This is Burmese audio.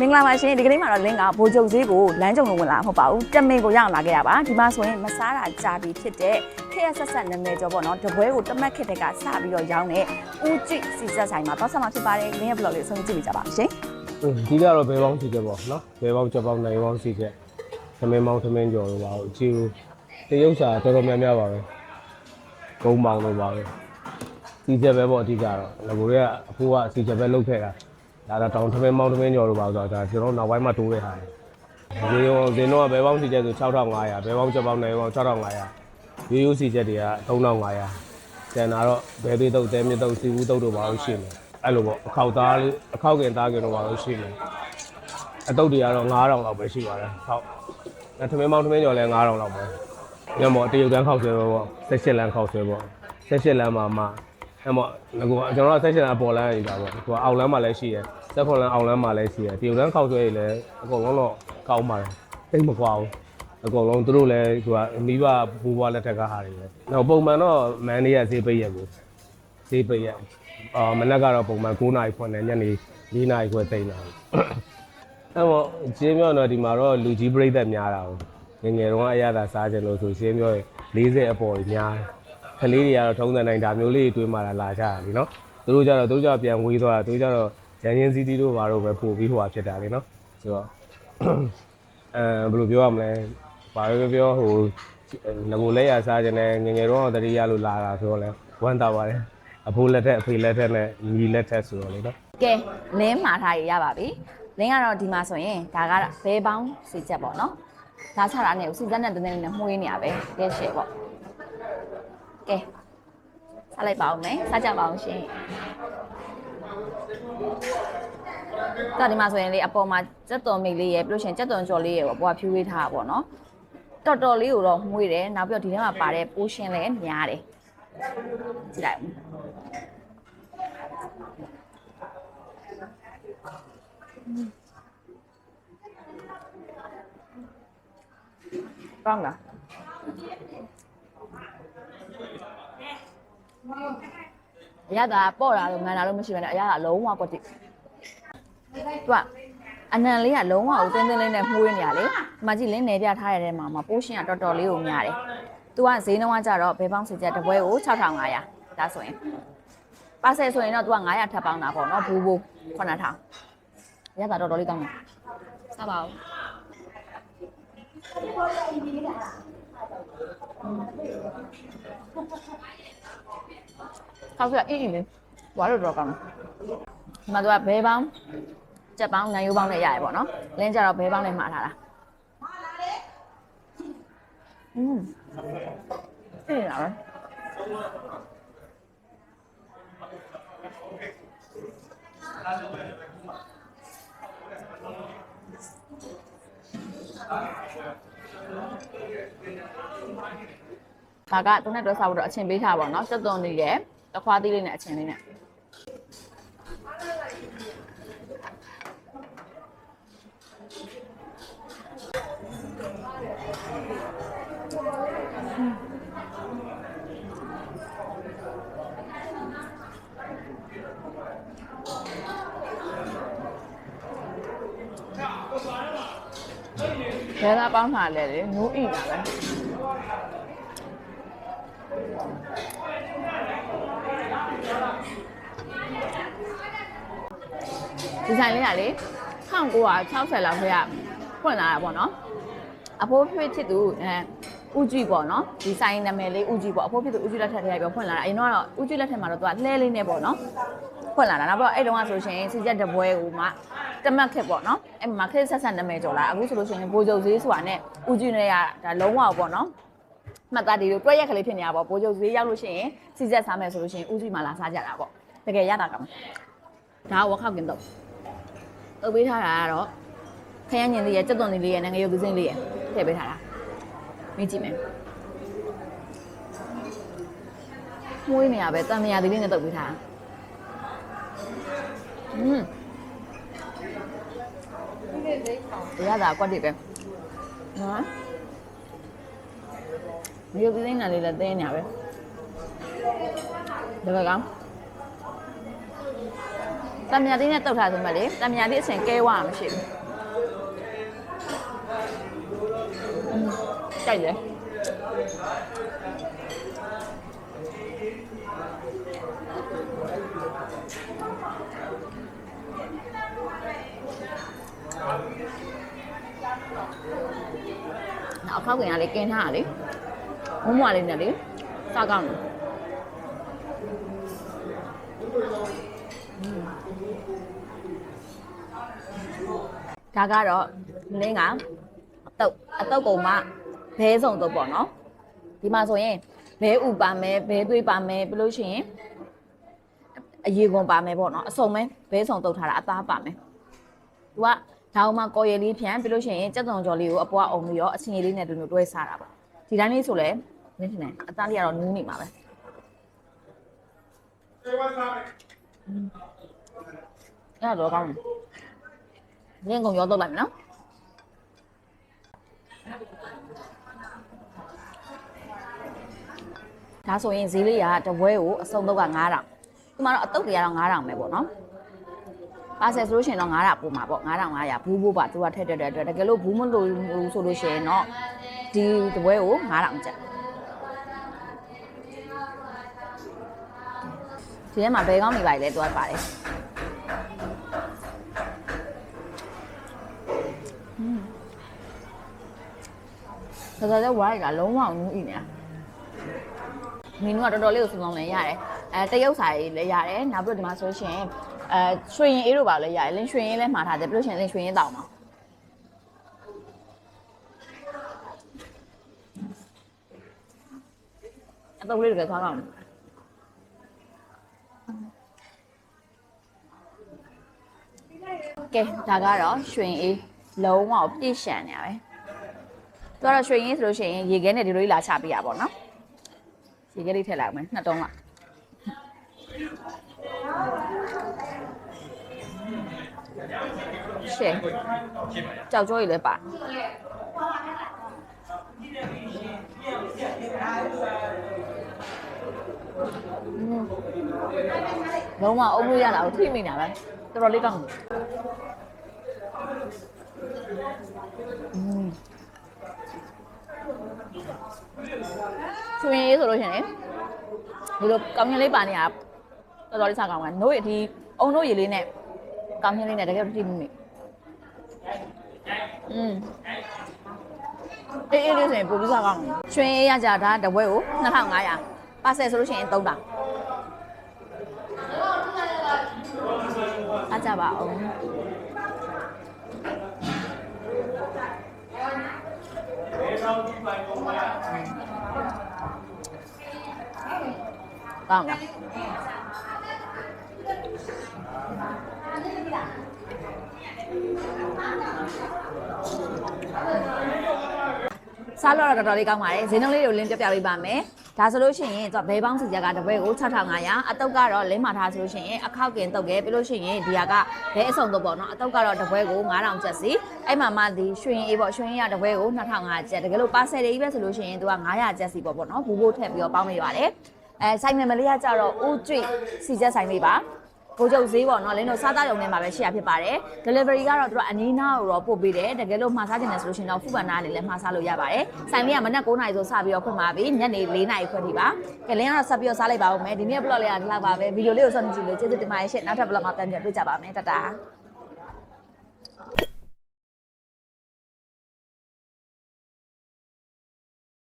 မင်္ဂလာပါရှင်ဒီကနေ့မှာတော့လင်းကဘိုးချုပ်ဈေးကိုလမ်းကြုံလို့ဝင်လာမှာမဟုတ်ပါဘူးတက်မင်ကိုရအောင်လာခဲ့ရပါဒီမှာဆိုရင်မစားတာကြာပြီဖြစ်တဲ့ခေရဆက်ဆက်နာမည်ကျော်ပေါ့နော်တပွဲကိုတမက်ခစ်တဲ့ကစပြီးတော့ရောင်းတဲ့ဦးကြည့်စီဆက်ဆိုင်မှာတော့ဆက်မှာဖြစ်ပါတယ်လင်းရဲ့ blog လေးဆုံးကြည့်ပြကြပါဦးရှင်ဒီကတော့ဘယ်ပေါင်းစီချက်ပေါ့နော်ဘယ်ပေါင်းချက်ပေါင်းနိုင်ပေါင်းစီချက်သမင်းပေါင်းသမင်းကျော်လို့ပါဘူးအချီဦးတရုပ်စာတော်တော်များများပါပဲဂုံမောင်လို့ပါပဲစီချက်ပဲပေါ့အဓိကတော့ငကိုတွေကအဖိုးကစီချက်ပဲလုတ်ခဲ့တာ ဒါတော့တောင်သမင်းပေါင်းသမင်းကျော်လို့ပါဆိုတော့ဒါကျွန်တော်နောက်ပိုင်းမှတိုးတဲ့ဟာဒီရောဒီတော့ဘယ်ပေါင်းစီချက်ဆို6500ဘယ်ပေါင်းချက်ပေါင်းနိုင်ပေါင်း6500ရိုးရိုးစီချက်တွေက3500ကျန်တာတော့ဘယ်သေးတော့တဲမြတ်တော့စီဘူးတော့တော့ပါလို့ရှိနေအဲ့လိုပေါ့အခောက်သားလေးအခောက်ကင်သားကင်တော့ပါလို့ရှိနေအတုတ်တွေကတော့9000လောက်ပဲရှိပါတယ်ဟုတ်အဲသမင်းပေါင်းသမင်းကျော်လည်း9000လောက်ပဲညမောတရုတ်တန်းခောက်ဆွဲပဲပေါ့16လမ်းခောက်ဆွဲပေါ့16လမ်းမှာမှ အဲ့မောငါကကျွန်တော်က16လမ်းအပေါ်လမ်းရေးတာပေါ့သူကအောက်လမ်းမှာလည်းရှိရယ်16လမ်းအောက်လမ်းမှာလည်းရှိရယ်တရုတ်တန်းခောက်ဆွဲရေးလည်းအကုန်လုံးတော့ကောင်းပါတယ်တိတ်မကွာဘူးအကုန်လုံးသူတို့လည်းသူကမိဘဘူဘွားလက်ထက်ကဟာတွေပဲနောက်ပုံမှန်တော့မန်နေရဈေးပိတ်ရက်ကိုဈေးပိတ်ရက်အာမနက်ကတော့ပုံမှန်9နာရီဖွင့်တယ်ညနေ4နာရီခွဲတိတ်လာတယ်အဲ့မောဈေးမြောက်တော့ဒီမှာတော့လူကြီးပြိသက်များတာကိုငယ်ငယ်တုန်းကအရသာစားကြလို့ဆိုဈေးမြောက်40အပေါ်ကြီးများတယ် ကလေးတွေကတော့ထုံးစံတိုင်းဒါမျိုးလေးတွေတွေးမှလာလာကြတာလीနော်သူတို့ကြတော့သူတို့ကြတော့ပြန်ဝေးသွားတာသူတို့ကြတော့ရန်ရင်စီတီတို့ဘာတို့ပဲပို့ပြီးဟိုဟာဖြစ်တာလीနော်ဆိုတော့အဲဘယ်လိုပြောရမလဲဘာပဲပြောပြောဟိုငကိုလက်ရစားခြင်းနဲ့ငယ်ငယ်တော့တတိယလို့လာတာဆိုတော့လဲဝမ်းသာပါတယ်အဖိုးလက်ထက်အဖေလက်ထက်နဲ့ညီလက်ထက်ဆိုတော့လေနော်ကဲလင်းမှာထားရရပါပြီလင်းကတော့ဒီမှာဆိုရင်ဒါကတော့ဘဲပေါင်းစီချက်ပေါ့နော်ဒါချတာနဲ့စီချက်နဲ့တနေ့နဲ့မှုေးနေရပဲရက်ရှယ်ပေါ့ ကဲစားလိုက်ပါဦးမယ်စားကြပါအောင်ရှင်ဒါဒီမှာဆိုရင်လေအပေါ်မှာစက်တော်မိတ်လေးရယ်ပြီးလို့ရှရင်စက်တော်ကြော်လေးရယ်ပေါ့ဘွားဖြူဝေးထားတာပေါ့နော်တော်တော်လေးကိုတော့မှုေးတယ်နောက်ပြီးတော့ဒီထဲမှာပါတဲ့ပိုးရှင်လည်းများတယ်ကြည့်လိုက်ဦးကောင်းလား အရသာပေါ့တာလို့မှန်တာလို့မရှိဘဲနဲ့အရသာလုံးဝပေါ့တိသူကအနံလေးကလုံးဝကိုတင်းတင်းလေးနဲ့မှုေးနေရလေဒီမှာကြည့်လင်းနေပြထားရတဲ့မှာမှာပိုးရှင်ကတော်တော်လေးကိုများတယ်သူကဈေးနှုန်းကကြတော့ဘယ်ပေါင်းစီချက်တစ်ပွဲကို6500ဒါဆိုရင်ပါဆယ်ဆိုရင်တော့သူက900ထပ်ပေါင်းတာပေါ့နော်ဘူးဘူး9000အရသာတော်တော်လေးကောင်းတယ်စားပါဦး ခောက်ပြအင်းအင်းလေးဝါလို့တော့ကောင်းတယ်ဒီမှာသူကဘဲပေါင်းကြက်ပေါင်းနိုင်ရိုးပေါင်းနဲ့ရရပေါ့နော်လင်းကြတော့ဘဲပေါင်းနဲ့မှာထားတာอืมအေးလားပဲဒါကသူနဲ့တွဲစားဖို့တော့အချင်းပေးထားပါတော့เนาะစက်သွန်နေတယ် တခွားသီးလေးနဲ့အချင်းလေးနဲ့ဘယ်သာပေါင်းမှာလဲလေနူးဣတာပဲ ဒီဆိုင်လေးကလေ1960လောက်ခေတ်ကဖွင့်လာတာပေါ့နော်အဖိုးဖြစ်ဖြစ်သူအဲဥကြည့်ပေါ့နော်ဒီဆိုင်နာမည်လေးဥကြည့်ပေါ့အဖိုးဖြစ်သူဥကြည့်လက်ထက်ထဲကပြောဖွင့်လာတာအရင်တော့ဥကြည့်လက်ထက်မှာတော့သူကလှဲလေးနဲ့ပေါ့နော်ဖွင့်လာတာနောက်ပြီးတော့အဲ့တုန်းကဆိုရှင်စီချက်တပွဲကိုမှတမက်ခက်ပေါ့နော်အဲ့မှာခက်ဆက်ဆက်နာမည်ကြော်လာအခုဆိုလို့ရှိရင်ဘိုးချုပ်ဈေးဆိုတာနဲ့ဥကြည့်နဲ့ကဒါလုံးဝပေါ့နော်မှတ်သားဒီလိုတွက်ရက်ကလေးဖြစ်နေတာပေါ့ဘိုးချုပ်ဈေးရောက်လို့ရှိရင်စီချက်စားမယ်ဆိုလို့ရှိရင်ဥကြည့်မှလာစားကြတာပေါ့တကယ်ရတာကမှဒါကဝက်ခောက်ကင်တော့ အုပ်ပေးထားတာကတော့ခရမ်းညင်လေးရယ်ကြက်သွန်လေးရယ်နဲ့ငရုတ်ကစင်းလေးရယ်ထည့်ပေးထားတာမြင်ကြည့်မယ်မွေးနေရပဲတန်မြာသေးလေးနဲ့တုပ်ပေးထားတာอืมဒီရတာကွက်တိပဲနော်ငရုတ်ကစင်းနဲ့လေးလည်းတင်းနေရပဲဒါကကောင်း တတမယာသေးနဲ့တုတ်ထားဆိုမှလေတမယာသေးအစင်ကဲဝါမရှိဘူးอืมကြိုက်တယ်နောက်ခောက်ကင်ကလေကင်းထားတာလေမွမွားလေးနဲ့လေစားကောင်းတယ် ဒါကတော့လင်းကအတုပ်အတုပ်ကုံမဘဲစုံတော့ပေါ့နော်ဒီမှာဆိုရင်ဘဲဥပါမယ်ဘဲသွေးပါမယ်ပြီးလို့ရှိရင်အရေကွန်ပါမယ်ပေါ့နော်အစုံပဲဘဲစုံတုပ်ထားတာအသားပါမယ်သူကဒါအောင်မှကော်ရည်လေးဖြန်းပြီးလို့ရှိရင်ကြက်သွန်ကြော်လေးကိုအပွားအောင်ပြီးရောအချင်းလေးနဲ့တူတူတွဲစားတာပေါ့ဒီတိုင်းလေးဆိုလဲနင်းနေအသားလေးကတော့နူးနေမှာပဲ အဲ့တော့ကောင်းတယ်ရင်းကုန်ရောတော့လိုက်မယ်နော်ဒါဆိုရင်ဈေးလေးကတပွဲကိုအစုံတော့က9000ဒီမှာတော့အတုပ်တွေကတော့9000ပဲပေါ့နော်ပါဆယ်ဆိုလို့ရှိရင်တော့9000ပို့မှာပေါ့9500ဘူးဘူးပါသူကထည့်တက်တဲ့အတွက်တကယ်လို့ဘူးမလို့ဘူးဆိုလို့ရှိရင်တော့ဒီတပွဲကို9000ကျပ်ဒီထဲမှာဘယ်ကောင်းနေပါလဲသူကပါတယ် တော်တော်လေးဝိုင်းတာလုံးဝနူးဤနေတာမင်းတို့ကတော်တော်လေးကိုစုံစုံလည်းရတယ်အဲတရုတ်စာရေးလည်းရတယ်နောက်ပြီးတော့ဒီမှာဆိုရှင်အဲရွှေရင်အေးတို့ပါလည်းရတယ်လင်းရွှေရင်လည်းမှာထားတယ်ပြီးလို့ရှိရင်လင်းရွှေရင်တောင်းပါအတော့လေးတကယ်သွားကောင်းကဲဒါကတော့ရွှေရင်အေးလုံးဝပြည့်ရှံနေရပဲ သူကတော့ရွှေရင်းဆိုလို့ရှိရင်ရေခဲနဲ့ဒီလိုလေးလာချပေးရပါတော့နော်ရေခဲလေးထည့်လိုက်အောင်မယ်နှစ်တုံးကရှယ်ကြောက်ကြောကြီးလည်းပါလုံးဝအုံလို့ရတာကိုထိမိနေတာပဲတော်တော်လေးကောင်းတယ်อืม ချွေရေးဆိုလို့ရှိရင်ဒီလိုကောင်းချင်းလေးပါနေတာတော်တော်လေးစားကောင်းပါနို့ရဒီအုံတို့ရေလေးနဲ့ကောင်းချင်းလေးနဲ့တကယ်ပြည့်မိမိอืมအေးအေးလေးဆိုရင်ပိုပြီးစားကောင်းတယ်ချွေရေးရကြတာတပွဲကို2500ပါဆယ်ဆိုလို့ရှိရင်3000အားကြပါအောင် ကောင်းလားစားလို့တော့တော်တော်လေးကောင်းပါတယ်ဈေးနှုန်းလေးကိုလင်းပြပြပေးပါမယ်ဒါဆိုလို့ရှိရင်သူကဘဲပေါင်းစီကြကတပွဲကို6500အတုပ်ကတော့လင်းမာထားဆိုလို့ရှိရင်အခောက်ကင်တုပ်ခဲ့ပြီးလို့ရှိရင်ဒီဟာကဘဲအစုံတော့ပေါ့နော်အတုပ်ကတော့တပွဲကို9000ကျပ်စီအဲ့မှာမှဒီရွှေရင်အေးပေါ့ရွှေရင်ရတပွဲကို2500ကျပ်တကယ်လို့ပါဆယ်လေးပဲဆိုလို့ရှိရင်သူက900ကျပ်စီပေါ့ပေါ့နော်ဘူဘိုးထည့်ပြီးတော့ပေါင်းပေးပါတယ် အဲဆိုင်မယ်မလေးကကြတော့ဦးကျွိစီချက်ဆိုင်လေးပါကိုကျုပ်ဈေးပေါ့နော်လင်းတို့စားသားရုံနဲ့မှာပဲရှိရဖြစ်ပါတယ် delivery ကတော့သူကအနီးနားကိုတော့ပို့ပေးတယ်တကယ်လို့မှာစားချင်တယ်ဆိုလို့ရှိရင်တော့ဖူပန်နားလေးလည်းမှာစားလို့ရပါတယ်ဆိုင်လေးကမနက်9:00နာရီဆိုစပြီးတော့ဖွင့်ပါပြီညနေ4:00နာရီဖွင့်ထိပါကလင်းကတော့ဆက်ပြီးတော့စားလိုက်ပါဦးမယ်ဒီနေ့ blog လေးကဒီလောက်ပါပဲဗီဒီယိုလေးကိုစောင့်ကြည့်လို့ကျေးဇူးတင်ပါတယ်ရှင့်နောက်ထပ် blog မှာပြန်ပြန်တွေ့ကြပါမယ်တတား